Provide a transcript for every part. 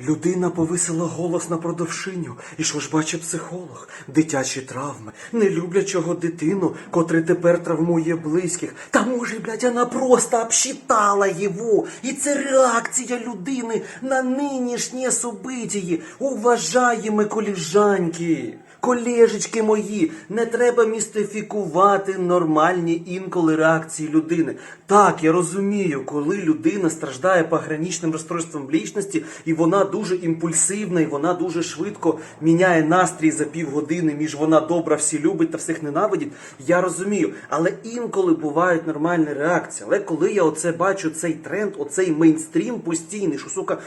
Людина повисила голос на продовшиню, і що ж бачить психолог? Дитячі травми, нелюблячого дитину, котрий тепер травмує близьких. Та може, блядь, вона просто обсчитала його. І це реакція людини на нинішнє субидії. Уважаємо коліжаньки. Колежечки мої, не треба містифікувати нормальні інколи реакції людини. Так, я розумію, коли людина страждає пограничним розстройством лічності, і вона дуже імпульсивна, і вона дуже швидко міняє настрій за півгодини, між вона добра, всі любить та всіх ненавидить. Я розумію, але інколи бувають нормальні реакції. Але коли я оце бачу, цей тренд, оцей мейнстрім постійний, що сука.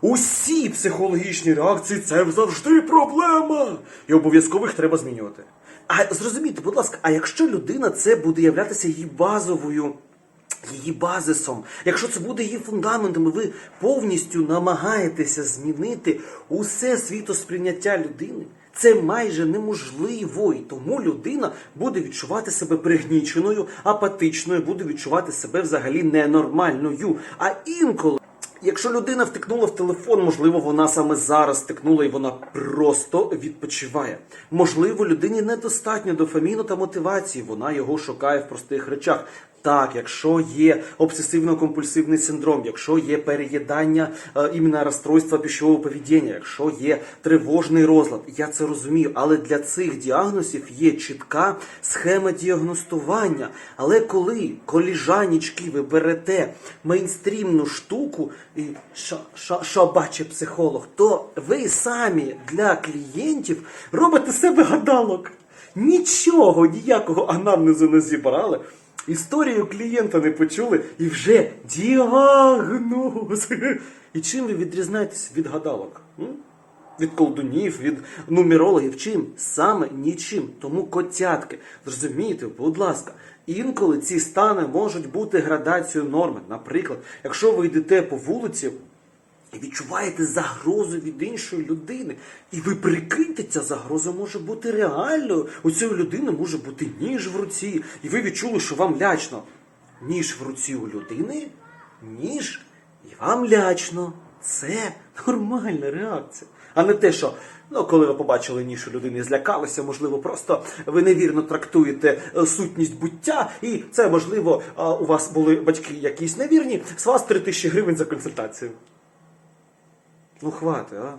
Усі психологічні реакції це завжди проблема. І обов'язково їх треба змінювати. А зрозумійте, будь ласка, а якщо людина це буде являтися її базовою. Її базисом, якщо це буде її фундаментом, і ви повністю намагаєтеся змінити усе світосприйняття людини, це майже неможливо. І тому людина буде відчувати себе пригніченою, апатичною, буде відчувати себе взагалі ненормальною. А інколи. Якщо людина втикнула в телефон, можливо, вона саме зараз втикнула і вона просто відпочиває. Можливо, людині недостатньо дофаміну та мотивації, вона його шукає в простих речах. Так, якщо є обсесивно-компульсивний синдром, якщо є переїдання е, іменно розстройства пищового поведіння, якщо є тривожний розлад, я це розумію. Але для цих діагнозів є чітка схема діагностування. Але коли коліжанічки ви берете мейнстрімну штуку, і що, що, що бачить психолог, то ви самі для клієнтів робите себе гадалок. Нічого, ніякого анамнезу не зібрали. Історію клієнта не почули і вже діагноз. І чим ви відрізнаєтесь від гадалок? Від колдунів, від нумерологів, чим? Саме нічим. Тому котятки, зрозумійте, будь ласка, інколи ці стани можуть бути градацією норми. Наприклад, якщо ви йдете по вулиці і відчуваєте загрозу від іншої людини, і ви прикиньте, ця загроза може бути реальною. У цієї людини може бути ніж в руці, і ви відчули, що вам лячно. Ніж в руці у людини, ніж і вам лячно. Це нормальна реакція. А не те, що ну, коли ви побачили ніж у людини, злякалися, можливо, просто ви невірно трактуєте е, сутність буття, і це можливо, у вас були батьки якісь невірні, з вас 3 тисячі гривень за консультацію. Ну, хватит, а?